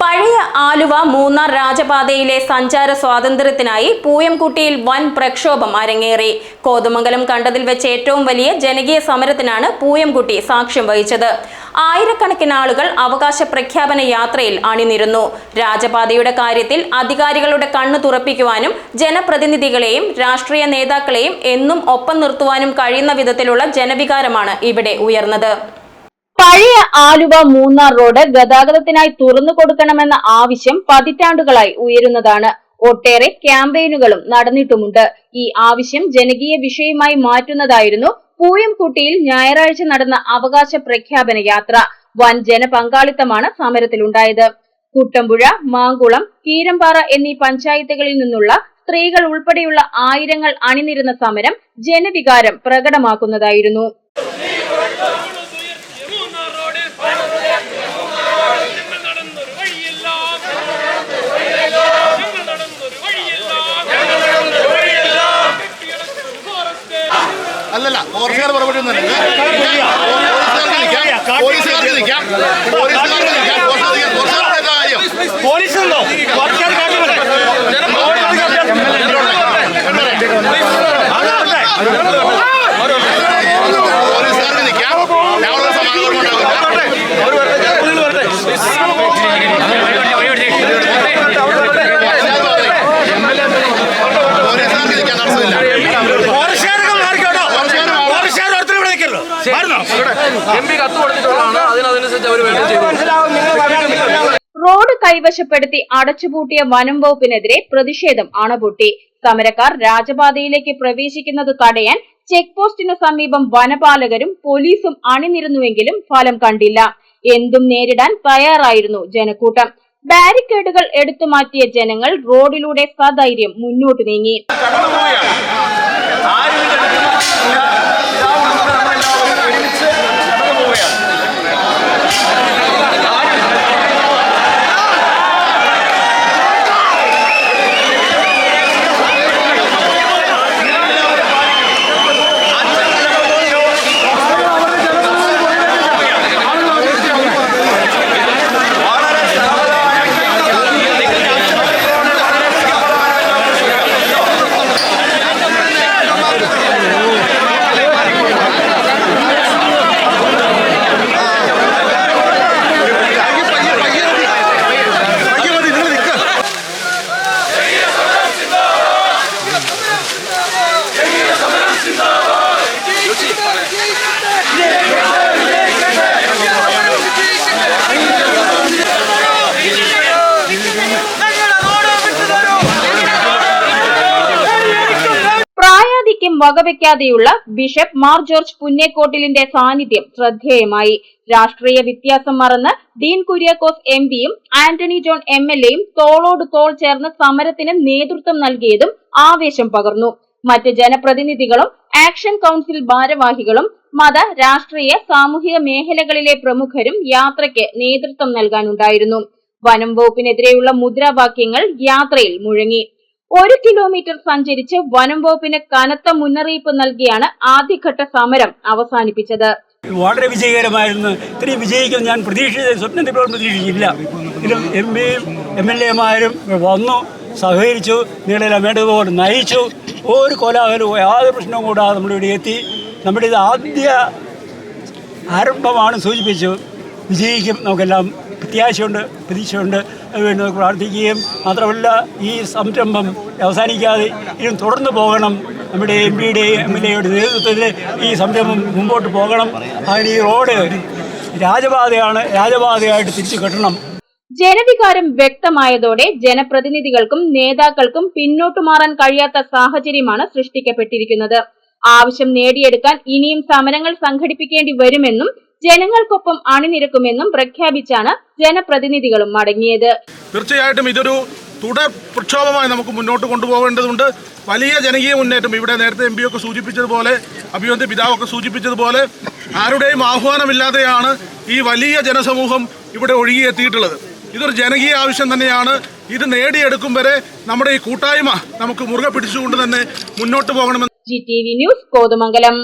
പഴയ ആലുവ മൂന്നാർ രാജപാതയിലെ സഞ്ചാര സ്വാതന്ത്ര്യത്തിനായി പൂയംകുട്ടിയിൽ വൻ പ്രക്ഷോഭം അരങ്ങേറി. കോതമംഗലം കണ്ടതിൽ വെച്ച് ഏറ്റവും വലിയ ജനകീയ സമരത്തിനാണ് പൂയംകുട്ടി സാക്ഷ്യം വഹിച്ചത്. ആയിരക്കണക്കിന് ആളുകൾ അവകാശ പ്രഖ്യാപന യാത്രയിൽ അണിനിരുന്നു. രാജപാതയുടെ കാര്യത്തിൽ അധികാരികളുടെ കണ്ണു തുറപ്പിക്കുവാനും ജനപ്രതിനിധികളെയും രാഷ്ട്രീയ നേതാക്കളെയും എന്നും ഒപ്പം നിർത്തുവാനും കഴിയുന്ന വിധത്തിലുള്ള ജനവികാരമാണ് ഇവിടെ ഉയർന്നത്. പഴയ ആലുവ മൂന്നാർ റോഡ് ഗതാഗതത്തിനായി തുറന്നു കൊടുക്കണമെന്ന ആവശ്യം പതിറ്റാണ്ടുകളായി ഉയരുന്നതാണ്. ഒട്ടേറെ ക്യാമ്പയിനുകളും നടന്നിട്ടുമുണ്ട്. ഈ ആവശ്യം ജനകീയ വിഷയമായി മാറ്റുന്നതായിരുന്നു പൂയംകുട്ടിയിൽ ഞായറാഴ്ച നടന്ന അവകാശ പ്രഖ്യാപന യാത്ര. വൻ ജനപങ്കാളിത്തമാണ് സമരത്തിലുണ്ടായത്. കുട്ടമ്പുഴ മാങ്കുളം കീരമ്പാറ എന്നീ പഞ്ചായത്തുകളിൽ നിന്നുള്ള സ്ത്രീകൾ ഉൾപ്പെടെയുള്ള ആയിരങ്ങൾ അണിനിരുന്ന സമരം ജനവികാരം പ്രകടമാക്കുന്നതായിരുന്നു. അല്ലല്ല ഫോറസ്റ്റുകാർ ഒന്നും പോലീസുകാർക്ക് നിൽക്കാം. പോലീസുകാർക്ക് നിൽക്കാം. പോലീസുകാരുടെ കാര്യം പോലീസുണ്ടോ? വർക്കാർ എം പി കത്ത് കൊടുത്തിട്ടുള്ളതാണ്. അതിനനുസരിച്ച് അവർ വേണ്ടി ചെയ്തു റോഡ് കൈവശപ്പെടുത്തി അടച്ചുപൂട്ടിയ വനം വകുപ്പിനെതിരെ പ്രതിഷേധം അണപൊട്ടി സമരക്കാർ രാജപാതയിലേക്ക് പ്രവേശിക്കുന്നത് തടയാൻ ചെക്ക് പോസ്റ്റിന് സമീപം വനപാലകരും പോലീസും അണിനിരുന്നുവെങ്കിലും ഫലം കണ്ടില്ല. എന്തും നേരിടാൻ തയ്യാറായിരുന്നു ജനക്കൂട്ടം. ബാരിക്കേഡുകൾ എടുത്തു മാറ്റിയ ജനങ്ങൾ റോഡിലൂടെ സധൈര്യം മുന്നോട്ട് നീങ്ങി. പ്രായാധിക്യം വകവെക്കാതെയുള്ള ബിഷപ്പ് മാർ ജോർജ് പുന്നേക്കോട്ടിലിന്റെ സാന്നിധ്യം ശ്രദ്ധേയമായി. രാഷ്ട്രീയ വ്യത്യാസം മറന്ന് ഡീൻ കുര്യാക്കോസ് എം പിയും ആന്റണി ജോൺ എം എൽ എയും തോളോട് തോൾ ചേർന്ന് സമരത്തിന് നേതൃത്വം നൽകിയതും ആവേശം പകർന്നു. മറ്റ് ജനപ്രതിനിധികളും ആക്ഷൻ കൌൺസിൽ ഭാരവാഹികളും മത രാഷ്ട്രീയ സാമൂഹിക മേഖലകളിലെ പ്രമുഖരും യാത്രയ്ക്ക് നേതൃത്വം നൽകാനുണ്ടായിരുന്നു. വനം വകുപ്പിനെതിരെയുള്ള മുദ്രാവാക്യങ്ങൾ യാത്രയിൽ മുഴങ്ങി. ഒരു കിലോമീറ്റർ സഞ്ചരിച്ച് വനം വകുപ്പിന് കനത്ത മുന്നറിയിപ്പ് നൽകിയാണ് ആദ്യഘട്ട സമരം അവസാനിപ്പിച്ചത്. വളരെ വിജയകരമായിരുന്നു. ഇത്രയും വിജയിക്കും ഞാൻ പ്രതീക്ഷിച്ച സ്വപ്നത്തിൽ പോലും പ്രതീക്ഷിച്ചില്ല. ഇതിലും എം പിയും എം എൽ എമാരും വന്നു സഹകരിച്ചു നിങ്ങളെല്ലാം വേണ്ടതുപോലെ നയിച്ചു. ഒരു കൊലാഹലവും യാതൊരു പ്രശ്നവും കൂടാതെ നമ്മളിവിടെ എത്തി. നമ്മുടെ ഇത് ആദ്യ ആരംഭമാണ് സൂചിപ്പിച്ചു. വിജയിക്കും നമുക്കെല്ലാം പ്രത്യാശയുണ്ട് പ്രതീക്ഷയുണ്ട് നമുക്ക് പ്രാർത്ഥിക്കുകയും മാത്രമല്ല ഈ സംരംഭം അവസാനിക്കാതെ ഇനിയും തുടർന്ന് പോകണം. നമ്മുടെ എം പിയുടെയും എം എൽ എയുടെ നേതൃത്വത്തിൽ ഈ സംരംഭം മുമ്പോട്ട് പോകണം. അതിന് ഈ റോഡ് രാജപാതയാണ് രാജപാതയായിട്ട് തിരിച്ചു കെട്ടണം. ജനവികാരം വ്യക്തമായതോടെ ജനപ്രതിനിധികൾക്കും നേതാക്കൾക്കും പിന്നോട്ടു മാറാൻ കഴിയാത്ത സാഹചര്യമാണ് സൃഷ്ടിക്കപ്പെട്ടിരിക്കുന്നത്. ആവശ്യം നേടിയെടുക്കാൻ ഇനിയും സമരങ്ങൾ സംഘടിപ്പിക്കേണ്ടി വരുമെന്നും ജനങ്ങൾക്കൊപ്പം അണിനിരക്കുമെന്നും പ്രഖ്യാപിച്ചാണ് ജനപ്രതിനിധികളും മടങ്ങിയത്. തീർച്ചയായിട്ടും ഇതൊരു തുടർ പ്രക്ഷോഭമായി നമുക്ക് മുന്നോട്ട് കൊണ്ടുപോകേണ്ടതുണ്ട്. വലിയ ജനകീയ മുന്നേറ്റം ഇവിടെ നേരത്തെ എം ഒക്കെ സൂചിപ്പിച്ചതുപോലെ അഭിമന്ത്രി പിതാവൊക്കെ സൂചിപ്പിച്ചതുപോലെ ആരുടെയും ആഹ്വാനമില്ലാതെയാണ് ഈ വലിയ ജനസമൂഹം ഇവിടെ ഒഴുകിയെത്തിയിട്ടുള്ളത്. ഇതൊരു ജനകീയ ആവശ്യം തന്നെയാണ്. ഇത് നേടിയെടുക്കും വരെ നമ്മുടെ ഈ കൂട്ടായ്മ നമുക്ക് മുറുകെ പിടിച്ചുകൊണ്ട് തന്നെ മുന്നോട്ട് പോകണമെന്ന് G T V news Kothamangalam.